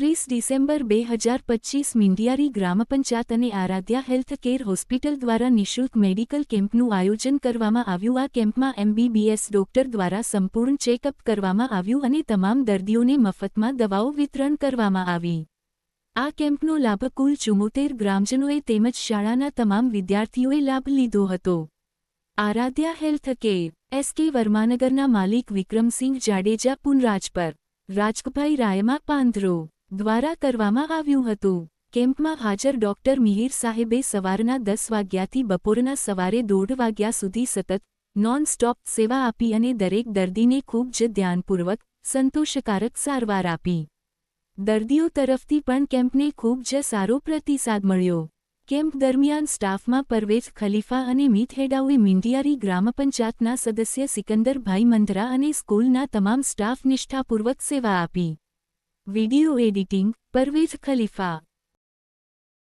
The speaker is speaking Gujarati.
એકત્રીસ ડિસેમ્બર બે હજાર પચીસ મિંડિયારી ગ્રામ પંચાયત અને આરાધ્યા હેલ્થ કેર હોસ્પિટલ દ્વારા નિઃશુલ્ક મેડિકલ કેમ્પનું આયોજન કરવામાં આવ્યું. આ કેમ્પમાં એમબીબીએસ ડોક્ટર દ્વારા સંપૂર્ણ ચેકઅપ કરવામાં આવ્યું અને તમામ દર્દીઓને મફતમાં દવાઓ વિતરણ કરવામાં આવી. આ કેમ્પનો લાભ કુલ ચુમ્મોતેર ગ્રામજનોએ તેમજ શાળાના તમામ વિદ્યાર્થીઓએ લાભ લીધો હતો. આરાધ્યા હેલ્થ કેર એસકે વર્માનગરના માલિક વિક્રમસિંહ જાડેજા પુનરાજ પર રાજકભાઈ રાયમા પાંદરો. દ્વારા કરવામાં આવ્યું હતું. કેમ્પમાં હાજર ડોક્ટર મિહિર સાહેબે સવારના દસ વાગ્યાથી બપોરના સવારે દોઢ વાગ્યા સુધી સતત નોન સ્ટોપ સેવા આપી અને દરેક દર્દીને ખૂબ જ ધ્યાનપૂર્વક, સંતોષકારક સારવાર આપી. દર્દીઓ તરફથી પણ કેમ્પને ખૂબ જ સારો પ્રતિસાદ મળ્યો. કેમ્પ દરમિયાન સ્ટાફમાં પરવેઝ ખલીફા અને મીત મિંડિયારી ગ્રામ પંચાયતના સદસ્ય સિકંદરભાઈ મંધરા અને સ્કૂલના તમામ સ્ટાફ નિષ્ઠાપૂર્વક સેવા આપી. વિડિયો એડિટિંગ પરવેઝ ખલીફા